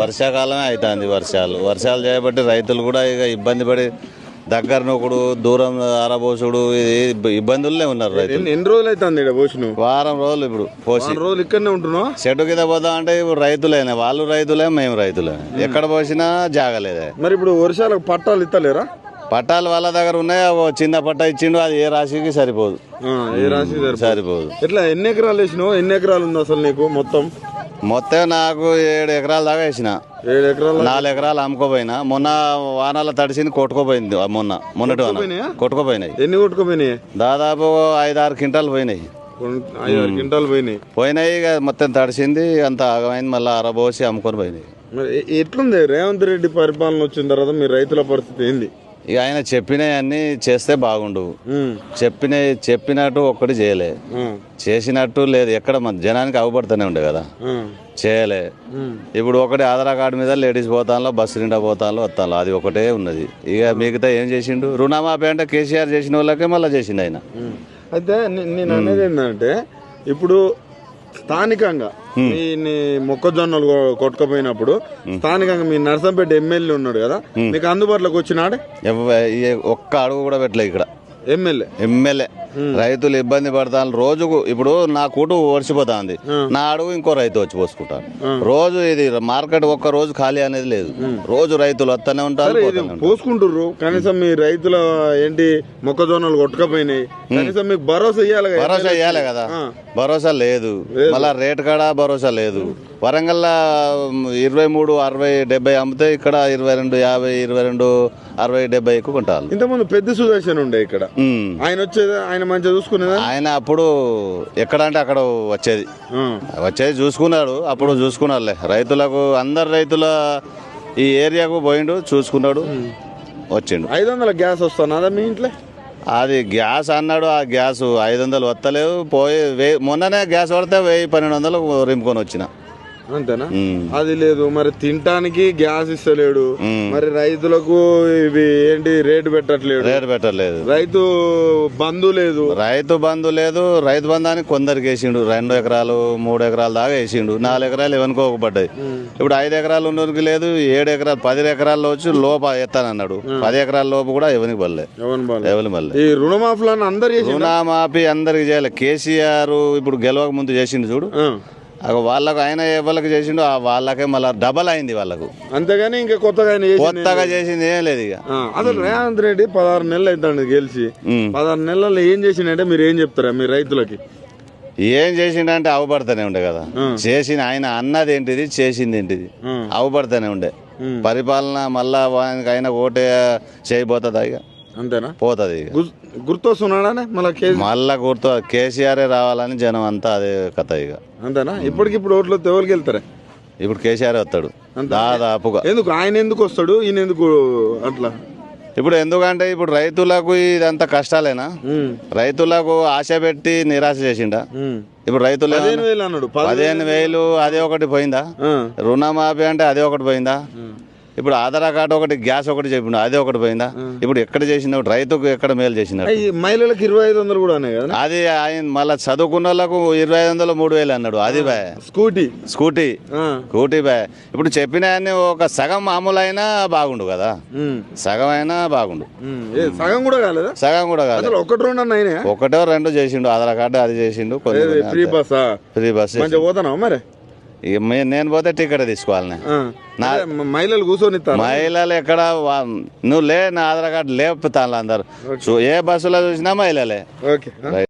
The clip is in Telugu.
వర్షాకాలమే అవుతుంది వర్షాలు. వర్షాలు చేయబట్టి రైతులు కూడా ఇక ఇబ్బంది పడి దగ్గర నొకడు దూరం ఆరబోసుడు ఇది ఇబ్బ- ఇబ్బందులనే ఉన్నారు రైతులు. ఎన్ని రోజులు అవుతుంది ఇక్కడ వారం రోజులు ఇప్పుడు పోసి. రోజులు ఇక్కడనే ఉంటున్నావు? చెట్టు కింద పోతాం అంటే ఇప్పుడు రైతులేనే వాళ్ళు రైతులే మేము రైతులే. ఎక్కడ పోసినా జాగలేదే. మరి ఇప్పుడు వర్షాలకు పట్టాలు ఇస్తలేరా పట్టాలు వాళ్ళ దగ్గర ఉన్నాయి? చిన్న పట్ట ఇచ్చిండు అది ఏ రాశికి సరిపోదు. ఏ రాశి సరిపోదు. సరిపోదు. ఎట్లా ఎన్ని ఎకరాలు వేసినావు? ఎన్ని ఎకరాలు ఉంది అసలు నీకు మొత్తం? మొత్తం నాకు ఏడు ఎకరాల దాకా వేసిన. ఏడు ఎకరాలు నాలుగు ఎకరాలు అమ్ముకోపోయినా. మొన్న వానాల తడిసింది కొట్టుకోపోయింది మొన్న మొన్నటి వాన. కొట్టుకుపోయినాయా? ఎన్ని కొట్టుకుపోయినాయి? దాదాపు ఐదు ఆరు క్వింటాలు పోయినాయి. ఐదు ఆరు క్వింటాలు పోయినాయి. పోయినాయి ఇక మొత్తం తడిసింది అంత ఆగమైంది మళ్ళీ అరబోసి అమ్ముకొని పోయినాయి. మరి ఎట్లుంది? రేవంత్ రెడ్డి పరిపాలన వచ్చిన తర్వాత మీ రైతుల పరిస్థితి ఏంది? ఇక ఆయన చెప్పినవన్నీ చేస్తే బాగుండు చెప్పిన చెప్పినట్టు ఒక్కటి చేయలే. చేసినట్టు లేదు. ఎక్కడ మన జనానికి అవపడుతూనే ఉండే కదా. చేయలే. ఇప్పుడు ఒకటి ఆధార్ కార్డు మీద లేడీస్ పోతాలో బస్సు నిండా పోతాలో వస్తాలో అది ఒకటే ఉన్నది. ఇక మిగతా ఏం చేసిండు? రుణమాఫీ అంటే కేసీఆర్ చేసిన వాళ్ళకే మళ్ళీ చేసిండు ఆయన. అయితే నేను అనేది ఏంటంటే ఇప్పుడు స్థానికంగా మీ మొక్కజొన్నలు కొట్టుకుపోయినప్పుడు స్థానికంగా మీ నర్సంపేట ఎమ్మెల్యే ఉన్నాడు కదా మీకు అందుబాటులోకి వచ్చినాడే? ఒక్క అడుగు కూడా పెట్టలే ఇక్కడ. ఎమ్మెల్యే. ఎమ్మెల్యే. రైతులు ఇబ్బంది పడతాను రోజుకు ఇప్పుడు నా కూటు ఓడిచిపోతాంది నా అడుగు ఇంకో రైతు వచ్చి పోసుకుంటాను రోజు ఇది మార్కెట్ ఒక్క రోజు ఖాళీ అనేది లేదు. రోజు రైతులు వస్తూనే ఉంటారు ఉంటారు. పోసుకుంటుర్రు. కనీసం మీ రైతుల ఏంటి మొక్కజొన్నలు కొట్టుకపోయినాయి. కనీసం మీకు భరోసా ఇవ్వాలి. భరోసా ఇవ్వాలి కదా. భరోసా లేదు. మళ్ళా రేట్ కాడ భరోసా లేదు. వరంగల్ ఇరవై మూడు అరవై డెబ్బై అమ్మితే ఇక్కడ ఇరవై రెండు యాభై ఇరవై రెండు అరవై డెబ్బై ఎక్కువ కొంటారు. ఇంతకుముందు పెద్ద సుదర్శన్ ఉండే ఇక్కడ. ఆయన వచ్చేది? ఆయన మంచిగా చూసుకునేదా? ఆయన అప్పుడు ఎక్కడ అంటే అక్కడ వచ్చేది. వచ్చేది చూసుకున్నాడు అప్పుడు చూసుకున్నాడులే. రైతులకు అందరు రైతుల ఈ ఏరియాకు పోయిండు చూసుకున్నాడు వచ్చిండు. ఐదు వందల గ్యాస్ వస్తున్నదా మీ ఇంట్లో? అది గ్యాస్ అన్నాడు ఆ గ్యాస్ ఐదు వందలు వస్తలేవు పోయి మొన్ననే గ్యాస్ పడితే వెయ్యి పన్నెండు వందలు రింపుకొని వచ్చిన. అంతేనా. అది లేదు. మరి తినటానికి గ్యాస్ ఇస్తలేడు. మరి రైతులకు ఇవి ఏంటి రేటు పెట్టట్లేడు. రేటు పెట్టలేదు రైతు బంధు లేదు. రైతు బంధు లేదు. రైతు బంధానికి కొందరికి వేసిండు. రెండు ఎకరాలు మూడు ఎకరాల దాకా వేసిండు. నాలుగు ఎకరాలు ఎవనుకోకపడ్డాయి ఇప్పుడు ఐదు ఎకరాలు ఉన్నోరికి లేదు. ఏడు ఎకరాలు పది ఎకరాల్లో వచ్చి లోప ఎత్తానన్నాడు పది ఎకరాల లోపు కూడా ఎవరికి పడలే. ఎవరి మళ్ళీ ఈ రుణమాఫీలను అందరు రుణమాఫీ అందరికి చేయాలి. కేసీఆర్ ఇప్పుడు గెలవక ముందు చేసిండు చూడు. వాళ్ళకు ఆయన ఎవరికి చేసిండు ఆ వాళ్ళకే మళ్ళీ డబల్ అయింది వాళ్ళకు. అంతేగాని ఇంకా కొత్తగా ఆయన చేసింది కొత్తగా చేసింది ఏం లేదు ఇక. అసలు రేవంత్ రెడ్డి పదహారు నెలలు అవుతాడు గెలిచి. పదహారు నెలల్లో ఏం చేసిండంటే మీరు ఏం చెప్తారా మీ రైతులకి? ఏం చేసిండంటే అవపడుతూనే ఉండే కదా. చేసిన ఆయన అన్నది ఏంటిది చేసింది ఏంటిది. అవపడుతూనే ఉండే. పరిపాలన మళ్ళా ఆయన ఓటే చేయబోతుందా ఇక? అంతేనా? పోతుంది ఇక. గుర్- గుర్తొస్తున్నాడానే? మళ్ళీ మళ్ళా గుర్తు కేసీఆర్ రావాలని జనం అంతా అదే కథ ఇక. అంతేనా? ఇప్పటికిప్పుడు ఓట్లు ఎవరికి వెళ్తారా? ఇప్పుడు కేసీఆర్ వస్తాడు. దాదాపుగా. ఎందుకు? ఆయన ఎందుకు వస్తాడు? ఈయన ఎందుకు అట్లా? ఇప్పుడు ఎందుకంటే ఇప్పుడు రైతులకు ఇదంతా కష్టాలేనా. రైతులకు ఆశ పెట్టి నిరాశ చేసిండా. ఇప్పుడు రైతులు పదిహేను వేలు అన్నాడు. పది- పదిహేను వేలు అదే ఒకటి పోయిందా. రుణమాఫీ అంటే అదే ఒకటి పోయిందా? ఇప్పుడు ఆధార్ కార్డు ఒకటి గ్యాస్ ఒకటి చెప్పిండు అదే ఒకటి పోయిందా? ఇప్పుడు ఎక్కడ చేసినావు రైతుకు ఎక్కడ మేలు చేసినాడు ఈ మహిళలకు ఇరవై ఐదు వందలు కూడా అది ఆయన మళ్ళీ చదువుకున్న వాళ్ళకు ఇరవై ఐదు వందలు మూడు వేలు అన్నాడు. అది boy scooty. Scooty. Scooty boy ఇప్పుడు చెప్పిన ఒక సగం మామూలు అయినా బాగుండు కదా. సగం అయినా బాగుండు. సగం కూడా కాలేదా? సగం కూడా కాదు అసలు ఒకటి రెండు అన్న ఒకటో రెండు చేసిండు. ఆధార్ కార్డు అది చేసిండు ఫ్రీ బస్సా? ఫ్రీ బస్ పోతున్నావు మరి? ఇక నేను పోతే టికెట్ తీసుకోవాలి నేను. మ- మహిళలు కూర్చొని మహిళలు ఎక్కడ వా- నువ్వు లే నా ఆధార్ కార్డు లేపుతాను అందరు. చూ- ఏ బస్సులో చూసినా మహిళలే. ఓకే.